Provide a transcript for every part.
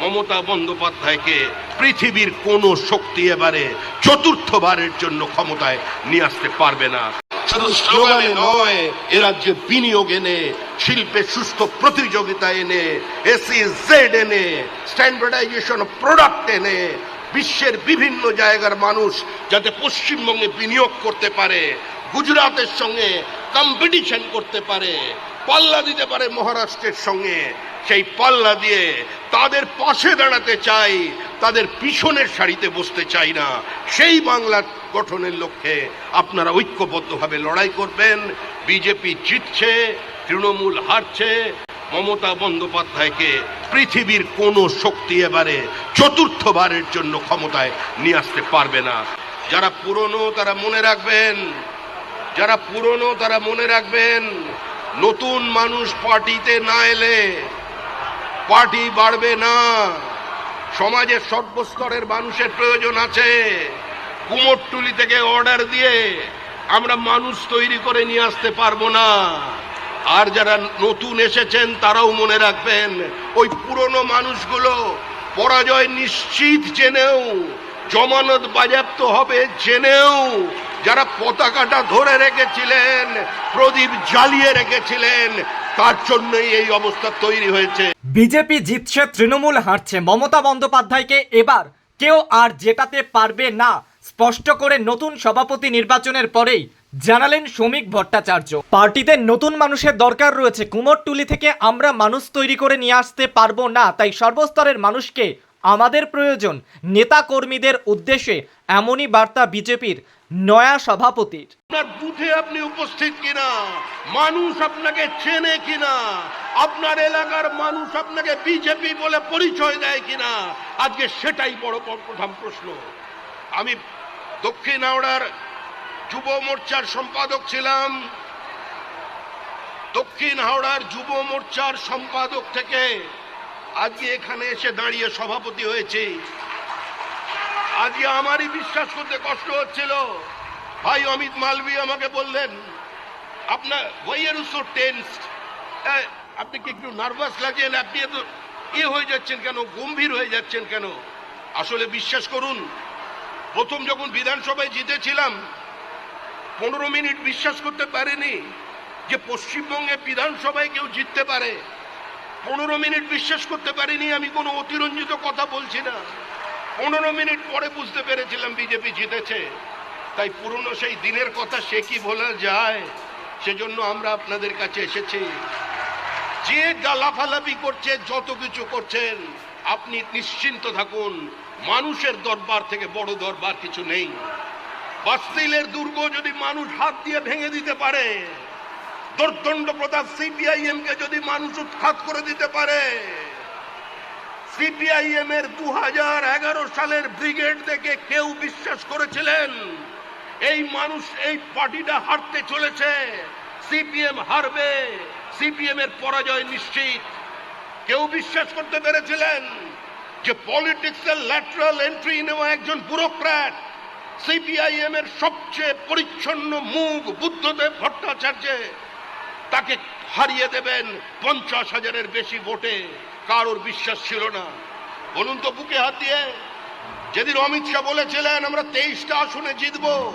মমতা বন্দ্যোপাধ্যায়কে পৃথিবীর কোনো শক্তি এবারে চতুর্থবারের জন্য ক্ষমতায় নিয়ে আসতে পারবে না। নয়, এ রাজ্যে বিনিয়োগ এনে, শিল্পে সুস্থ প্রতিযোগিতা এনে এসি জেড এনে স্ট্যান্ডার্ডাইজেশন প্রোডাক্ট এনে, বিশ্বের বিভিন্ন জায়গার মানুষ যাতে পশ্চিমবঙ্গে বিনিয়োগ করতে পারে, গুজরাটের সঙ্গে কম্পিটিশন করতে পারে, পাল্লা দিতে পারে মহারাষ্ট্রের সঙ্গে, সেই পাল্লা দিয়ে তাদের পাশে দাঁড়াতে চাই, তাদের পিছনের সারিতে বসতে চাই না। সেই বাংলা গঠনের লক্ষ্যে আপনারা ঐক্যবদ্ধভাবে লড়াই করবেন। বিজেপি জিতছে, তৃণমূল হারছে, মমতা বন্দ্যোপাধ্যায়কে পৃথিবীর কোনো শক্তি এবারে চতুর্থবারের জন্য ক্ষমতায় নিয়ে আসতে পারবে না। যারা পুরনো তারা মনে রাখবেন, যারা পুরনো তারা মনে রাখবেন, নতুন মানুষ পার্টিতে না এলে পার্টি বাড়বে না। সমাজের সর্বস্তরের মানুষের প্রয়োজন আছে। কুমোরটুলি থেকে অর্ডার দিয়ে আমরা মানুষ তৈরি করে নিয়ে আসতে পারব না। আর যারা নতুন এসেছেন, তারাও মনে রাখবেন, ওই পুরনো মানুষগুলো পরাজয় নিশ্চিত জেনেও জমানত বাজেয়াপ্ত হবে জেনেও যারা পতাকাটা ধরে রেখেছিলেন, প্রদীপ জ্বালিয়ে রেখেছিলেন তার জন্যই এই অবস্থা তৈরি হয়েছে? বিজেপি জিতছে তৃণমূল হারছে মমতা বন্দ্যোপাধ্যায়কে এবার। কেউ আর জেতাতে পারবে না। স্পষ্ট করে নতুন সভাপতি নির্বাচনের পরেই জানালেন শ্রমিক ভট্টাচার্য। পার্টিতে নতুন মানুষের দরকার রয়েছে। কুমোরটুলি থেকে আমরা মানুষ তৈরি করে নিয়ে আসতে পারব না। তাই সর্বস্তরের মানুষকে আমাদের প্রয়োজন নেতা কর্মীদের উদ্দেশ্যে এমনই বার্তা বিজেপির নয়া সভাপতির। আপনার বুথে আপনি উপস্থিত কিনা? মানুষ আপনাকে চেনে কিনা? আপনার এলাকার মানুষ আপনাকে বিজেপি বলে পরিচয় দেয় কিনা? আজকে সেটাই বড় প্রধান প্রশ্ন। আমি দক্ষিণ হাওড়ার যুব মোর্চার সম্পাদক ছিলাম। দক্ষিণ হাওড়ার যুব মোর্চার সম্পাদক থেকে আজকে এখানে এসে দাঁড়িয়ে সভাপতি হয়েছে। আজকে আমারই বিশ্বাস করতে কষ্ট হচ্ছিল। ভাই অমিত মালভি আমাকে বললেন, আপনার ওয়াইয়ার সো টেন্স আপনি কি একটু নার্ভাস লাগছেন? আপনি এত এ হয়ে যাচ্ছেন কেন? গম্ভীর হয়ে যাচ্ছেন কেন? আসলে বিশ্বাস করুন, প্রথম যখন বিধানসভায় জিতেছিলাম, পনেরো মিনিট বিশ্বাস করতে পারেনি যে পশ্চিমবঙ্গে বিধানসভায় কেউ জিততে পারে। পনেরো মিনিট বিশ্বাস করতে পারিনি, আমি কোনো অতিরঞ্জিত কথা বলছি না। পনেরো মিনিট পরে বুঝতে পেরেছিলাম বিজেপি জিতেছে। তাই পুরনো সেই দিনের কথা সে কি বলা যায়, সেজন্য আমরা আপনাদের কাছে এসেছি। যে গালাফালাপি করছে, যত কিছু করছেন, আপনি নিশ্চিন্ত থাকুন, মানুষের দরবার থেকে বড় দরবার কিছু নেই। বাস্তিলের দুর্গ যদি মানুষ হাত দিয়ে ভেঙে দিতে পারে দুর্দণ্ড প্রতাপ সিপিআইএম কে যদি মানুষ উৎখাত করে দিতে পারে সিপিআইএম এর দু সালের ব্রিগেড দেখে কেউ বিশ্বাস করেছিলেন? এই মানুষ এই পার্টিটা হারতে চলেছে। সিপিএম হারবে সিপিএম এর পরাজয় নিশ্চিত। কেউ বিশ্বাস করতে পেরেছিলেন যে পলিটিক্সের ল্যাটারাল এন্ট্রি নেওয়া একজন ব্যুরোক্র্যাট সিপিআইএম এর সবচেয়ে পরিচ্ছন্ন মুখ বুদ্ধদেব ভট্টাচার্য তাকে হারিয়ে দেবেন পঞ্চাশ হাজারের বেশি ভোটে। কারোর বিশ্বাস ছিল না। বলুন তো বুকে হাত দিয়ে। যেদিন অমিত শাহ বলেছিলেন, আমরা তেইশটা আসনে জিতব।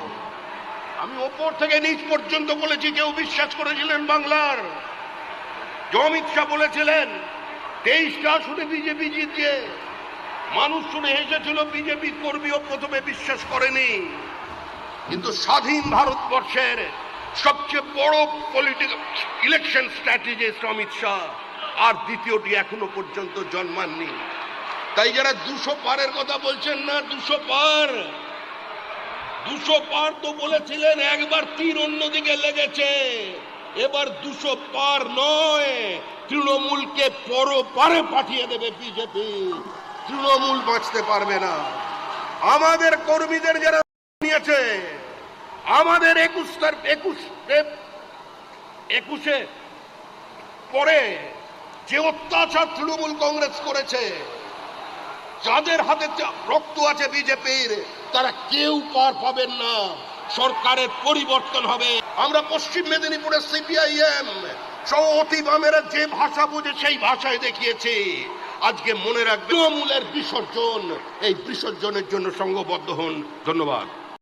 আমি ওপর থেকে নিচ পর্যন্ত বলেছি, কেউ বিশ্বাস করেছিলেন বাংলার? যে অমিত শাহ বলেছিলেন, তেইশটা আসনে বিজেপি জিতছে। মানুষ শুনে হেসেছিল বিজেপি কর্মীও প্রথমে বিশ্বাস করেনি। কিন্তু স্বাধীন ভারতবর্ষের সবচেয়ে বড় political election strategist Amit Shah. আর দ্বিতীয়টি এখনও পর্যন্ত জন্মাননি। তাই যারা দুশো পারের কথা বলছেন না, দুশো পার। দুশো পার তো বলেছিলেন, একবার তীর অন্যদিকে লেগেছে। এবার দুশো পার নয়। তৃণমূলকে পর পারে পাঠিয়ে দেবে বিজেপি। তৃণমূল বাঁচতে পারবে না। আমাদের কর্মীদের যারা নিয়েছে আমাদের একুশ তার একুশ একুশে পরে যে অত্যাচার তৃণমূল কংগ্রেস করেছে, যাদের হাতে রক্ত আছে বিজেপির, তারা কেউ পার পাবেন না। সরকারের পরিবর্তন হবে। আমরা পশ্চিম মেদিনীপুরের সিপিআইএম সহ বামেরা যে ভাষা বোঝে সেই ভাষায় দেখিয়েছি। আজকে মনে রাখবেন, তৃণমূলের বিসর্জন, এই বিসর্জনের জন্য সংঘবদ্ধ হন। ধন্যবাদ।